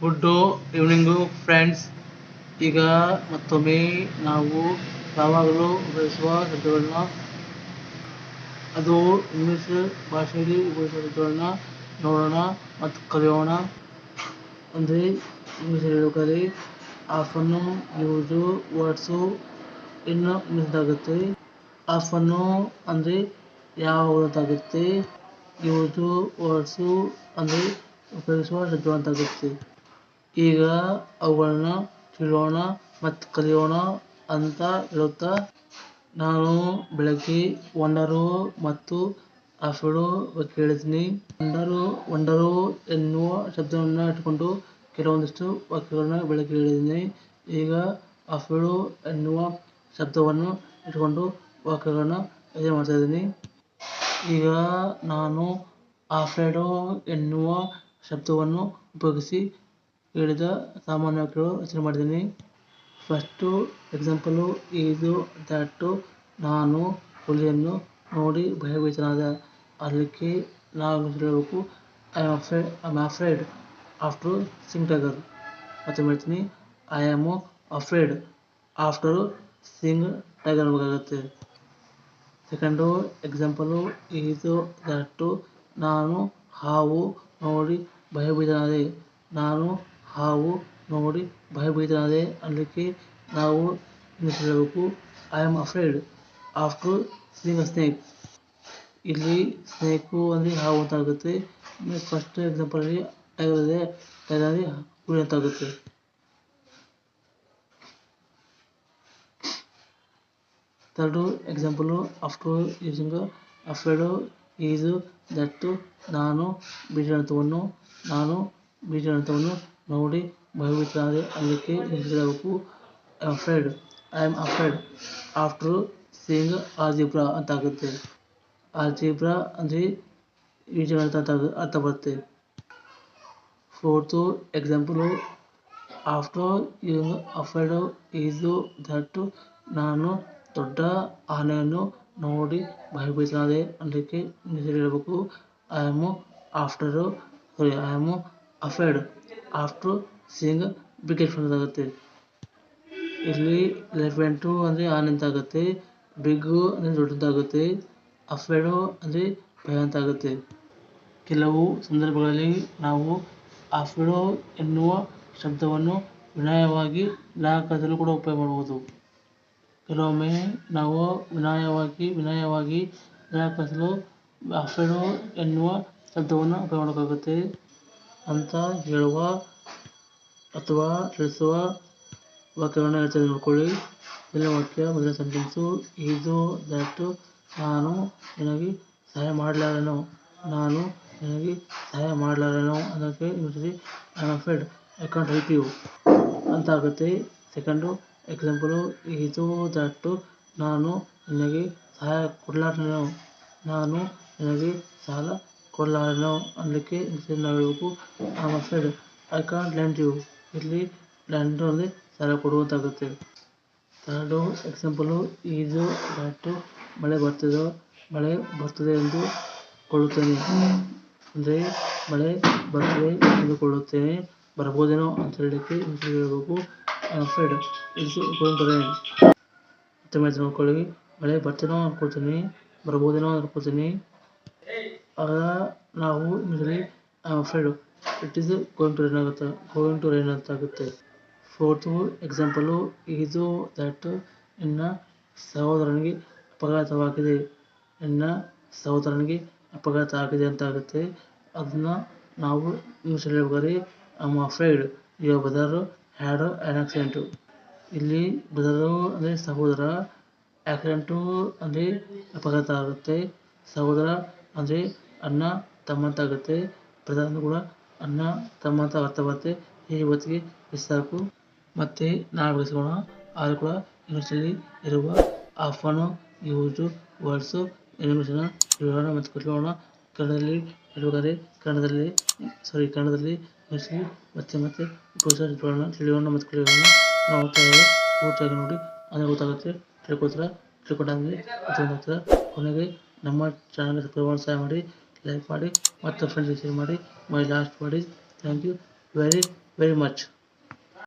ಗುಡ್ಡು evening friends ಈಗ ಮತ್ತೊಮ್ಮೆ ನಾವು ಯಾವಾಗಲೂ ಉಪಯೋಗಿಸುವ ಶಬ್ದಗಳನ್ನ ಅದು ಇಂಗ್ಲಿಷ್ ಭಾಷೆಯಲ್ಲಿ ಉಪಯೋಗಿಸುವ ಶಬ್ದಗಳನ್ನ ನೋಡೋಣ ಮತ್ತು ಕಲಿಯೋಣ. ಅಂದರೆ ಇಂಗ್ಲೀಷಲ್ಲಿ ಹೇಳ್ಬೇಕಾದ್ರೆ ಆಫನ್ನು ಯೂಸು ವರ್ಡ್ಸು ಇನ್ನು ಇಂಗ್ಲೀಷ್ದಾಗುತ್ತೆ ಆಫನ್ನು ಅಂದರೆ ಯಾವಾಗ ಅಂತಾಗುತ್ತೆ ಯೂಸು ವರ್ಡ್ಸು ಅಂದರೆ ಉಪಯೋಗಿಸುವ ಶಬ್ದ ಅಂತಾಗುತ್ತೆ ಈಗ ಅವುಗಳನ್ನ ತಿಳಿಯೋಣ ಮತ್ತು ಕಲಿಯೋಣ ಅಂತ ಹೇಳುತ್ತಾ ನಾನು ಬೆಳಗ್ಗೆ ವಂಡರು ಮತ್ತು ಆಫಿಡು ಬಗ್ಗೆ ಹೇಳಿದ್ದೀನಿ ವಂಡರು ವಂಡರು ಎನ್ನುವ ಶಬ್ದವನ್ನು ಇಟ್ಕೊಂಡು ಕೆಲವೊಂದಿಷ್ಟು ವಾಕ್ಯಗಳನ್ನ ಬೆಳಗ್ಗೆ ಹೇಳಿದ್ದೀನಿ. ಈಗ ಆಫಿಡು ಎನ್ನುವ ಶಬ್ದವನ್ನು ಇಟ್ಕೊಂಡು ವಾಕ್ಯಗಳನ್ನ ಇದು ಮಾಡ್ತಾ ಇದ್ದೀನಿ. ಈಗ ನಾನು ಆಫ್ರೆಡೋ ಎನ್ನುವ ಶಬ್ದವನ್ನು ಉಪಯೋಗಿಸಿ ಹೇಳಿದ ಸಾಮಾನ್ಯ ವಾಕ್ಯಗಳು ರಚನೆ ಮಾಡಿದ್ದೀನಿ. ಫಸ್ಟು ಎಕ್ಸಾಂಪಲು ಇದು ದಟ್ಟು ನಾನು, ಹುಲಿಯನ್ನು ನೋಡಿ ಭಯಭೀತನಾದ. ಅದಕ್ಕೆ ನಾವು ಹೇಳಬೇಕು. I am afraid I am afraid after seeing tiger ಮತ್ತೆ ಮಾಡ್ತೀನಿ I am afraid after seeing tiger ಬೇಕಾಗುತ್ತೆ. ಸೆಕೆಂಡು ಎಕ್ಸಾಂಪಲು ಇದು ದಟ್ಟು ನಾನು ಹಾವು ನೋಡಿ ಭಯಭೀತನಾದೆ. ನಾನು ಹಾವು ನೋಡಿ ಭಯಭೀತನಾದೆ. ಅನ್ನಲಿಕ್ಕೆ ನಾವು ಹೇಳಬೇಕು I am afraid after seeing a snake ಇಲ್ಲಿ ಸ್ನೇಕು ಅಂದರೆ ಹಾವು ಅಂತ ಆಗುತ್ತೆ ಫಸ್ಟ್ ಎಕ್ಸಾಂಪಲಲ್ಲಿ ಟೈಗರ್ ಇದೆ. ಟೈಗರ್ ಅಂದರೆ ಹುಲಿ ಅಂತ ಆಗುತ್ತೆ third example after using afraid is that ನಾನು ಬೀಜಗಣಿತವನ್ನು ನಾನು ಬೀಜಗಣಿತವನ್ನು ನೋಡಿ ಭಯಭೀತನಾದೆ ಅದಕ್ಕೆ am afraid I am afraid after seeing algebra ಅಂತ ಆಗುತ್ತೆ ಆಲ್ಜಿಬ್ರಾ ಅಂದರೆ ಬೀಜಗಣಿತ ಅಂತ ಅರ್ಥ ಬರುತ್ತೆ. Fourth example after using afraid is that ನಾನು ದೊಡ್ಡ ಆನೆಯನ್ನು ನೋಡಿ ಭಯಭೀತನಾದೆ ಅದಕ್ಕೆ ಹೇಳಬೇಕು I am after sorry I am afraid after seeing elephant ಆಗುತ್ತೆ. ಇಲ್ಲಿ ಎಲಿಫೆಂಟು ಅಂದರೆ ಆನ್ ಅಂತ ಆಗುತ್ತೆ ಬಿಗ್ಗು ಅಂದರೆ ದೊಡ್ಡದಾಗುತ್ತೆ ಅಫ್ರೇಡು ಅಂದರೆ ಭಯ ಅಂತ ಆಗುತ್ತೆ ಕೆಲವು ಸಂದರ್ಭಗಳಲ್ಲಿ ನಾವು ಅಫ್ರೇಡು ಎನ್ನುವ ಶಬ್ದವನ್ನು ವಿನಯವಾಗಿ ನಿರಾಕರಿಸಲು ಕೂಡ ಉಪಯೋಗ ಮಾಡಬಹುದು. ಕೆಲವೊಮ್ಮೆ ನಾವು ವಿನಯವಾಗಿ ವಿನಯವಾಗಿ ನಿರಾಕರಿಸಲು ಅಫ್ರೇಡು ಎನ್ನುವ ಶಬ್ದವನ್ನು ಉಪಯೋಗ ಮಾಡಬೇಕಾಗುತ್ತೆ. ಅಂತ ಹೇಳುವ ಅಥವಾ ತಿಳಿಸುವ ವಾಕ್ಯಗಳನ್ನ ಹೇಳ್ತಾ ನೋಡ್ಕೊಳ್ಳಿ. ಮೊದಲನೇ ವಾಕ್ಯ, ಮೊದಲನೇ ಸೆಂಟೆನ್ಸು, ಇದು ದಟ್ಟು ನಾನು ನಿನಗೆ ಸಹಾಯ ಮಾಡಲಾರನು, ನಾನು ನಿನಗೆ ಸಹಾಯ ಮಾಡಲಾರನು ಅದಕ್ಕೆ ಇರ್ತದೆ ಐ ಕಾಂಟ್ ಹೆಲ್ಪ್ ಯು ಅಂತ ಆಗುತ್ತೆ. ಸೆಕೆಂಡು ಎಕ್ಸಾಂಪಲು ಇದು ದಟ್ಟು ನಾನು ನಿನಗೆ ಸಹಾಯ ಕೊಡಲಾರೆನು, ನಾನು ನಿನಗೆ ಸಾಲ ಕೊಡಲಾರೆನು ಅನ್ನಲಿಕ್ಕೆ ಇಂಗ್ಲೀಷಲ್ಲಿ ನಾವು ಹೇಳಬೇಕು I said I can't lend you ಇಲ್ಲಿ ಲ್ಯಾಂಡ್ ಅಂದರೆ ಸಾಲ ಕೊಡುವಂತಾಗುತ್ತೆ. ಥರ್ಡು ಎಕ್ಸಾಂಪಲು ಈಜು ದಟ್ಟು ಮಳೆ ಬರ್ತದೋ, ಮಳೆ ಬರ್ತದೆ ಎಂದು ಕೊಳ್ಳುತ್ತೇನೆ ಅಂದರೆ ಮಳೆ ಬರ್ತದೆ ಎಂದುಕೊಳ್ಳುತ್ತೇನೆ ಬರ್ಬೋದೇನೋ ಅಂತ ಹೇಳಲಿಕ್ಕೆ ಇಂಗ್ಲೀಷಲ್ಲಿ ಹೇಳಬೇಕು ಗೋಯಿಂಗ್ ಟು ರೈನ್ ಮತ್ತೆ ಮಳೆ ಬರ್ತೇನೋ ಅನ್ಕೊಳ್ತೀನಿ ಬರ್ಬೋದೇನೋ ಅನ್ಕೊಳ್ತೀನಿ. ಆಗ ನಾವು I am it is going to rain ಆಗುತ್ತೆ? ಗೋಯಿಂಗ್ ಟು ರೈನ್ ಅಂತ ಆಗುತ್ತೆ. ಫೋರ್ತು ಎಕ್ಸಾಂಪಲು ಇದು ದಟ್ ನಿನ್ನ ಸಹೋದರನಿಗೆ ಅಪಘಾತವಾಗಿದೆ. ನಿನ್ನ ಸಹೋದರನಿಗೆ ಅಪಘಾತ ಆಗಿದೆ ಅಂತ ಆಗುತ್ತೆ. ಅದನ್ನ ನಾವು ಇಂಗ್ಲೀಷಲ್ಲಿ ಹೇಳ್ಬೇಕಾದ್ರೆ I afraid your brother had an accident ಇಲ್ಲಿ ಬ್ರದರು ಅಂದರೆ ಸಹೋದರ ಆಕ್ಸಿಡೆಂಟು ಅಂದರೆ ಅಪಘಾತ ಆಗುತ್ತೆ. ಸಹೋದರ ಅಂದರೆ ಅಣ್ಣ ತಮ್ಮ ಆಗುತ್ತೆ ಅಂದ್ರೂ ಕೂಡ ಅನ್ನ ತಮ್ಮ ಅಂತ ಅರ್ಥ ಬರುತ್ತೆ. ಈ ಇವತ್ತಿಗೆ ಇಷ್ಟು ಸಾಕು ಮತ್ತೆ ನಾಳೆ ಬಳಸಿಕೊಳ್ಳೋಣ ಆದರೂ ಕೂಡ ಇಂಗ್ಲೀಷಲ್ಲಿ ಇರುವ ಆಫನ್ನು ಯೂಸು ವರ್ಡ್ಸು ಇಂಗ್ಲೀಷನ್ನು ವಿವರಣ ಮತ್ತು ಕೊಟ್ಕೊಳ್ಳೋಣ. ಕನ್ನಡದಲ್ಲಿ ಇರಬೇಕಾದ್ರೆ ಕನ್ನಡದಲ್ಲಿ ಸಾರಿ ಕನ್ನಡದಲ್ಲಿ ಇಂಗ್ಲೀಷಲ್ಲಿ ಮತ್ತೆ ಮತ್ತೆ ಉಪಯೋಗಿಸೋಣ ತಿಳಿಯೋಣ ಮತ್ತು ಕಲಿಯೋಣ ನಾವು ಪೂರ್ತಿಯಾಗಿ ನೋಡಿ ಅದೇ ಗೊತ್ತಾಗುತ್ತೆ. ತಿಳ್ಕೊತೀರ ತಿಳ್ಕೊಂಡಾದ್ಮೇಲೆ ಗೊತ್ತಾಗ್ತದೆ ಕೊನೆಗೆ ನಮ್ಮ ಚಾನಲ್ ಸಬ್ಸ್ಕ್ರೈಬ್ ಮಾಡಿ ಸಹಾಯ ಮಾಡಿ ಲೈಕ್ ಮಾಡಿ ಮತ್ತು ಫ್ರೆಂಡ್ಸ್ಗೆ ಶೇರ್ ಮಾಡಿ my last word is thank you very very much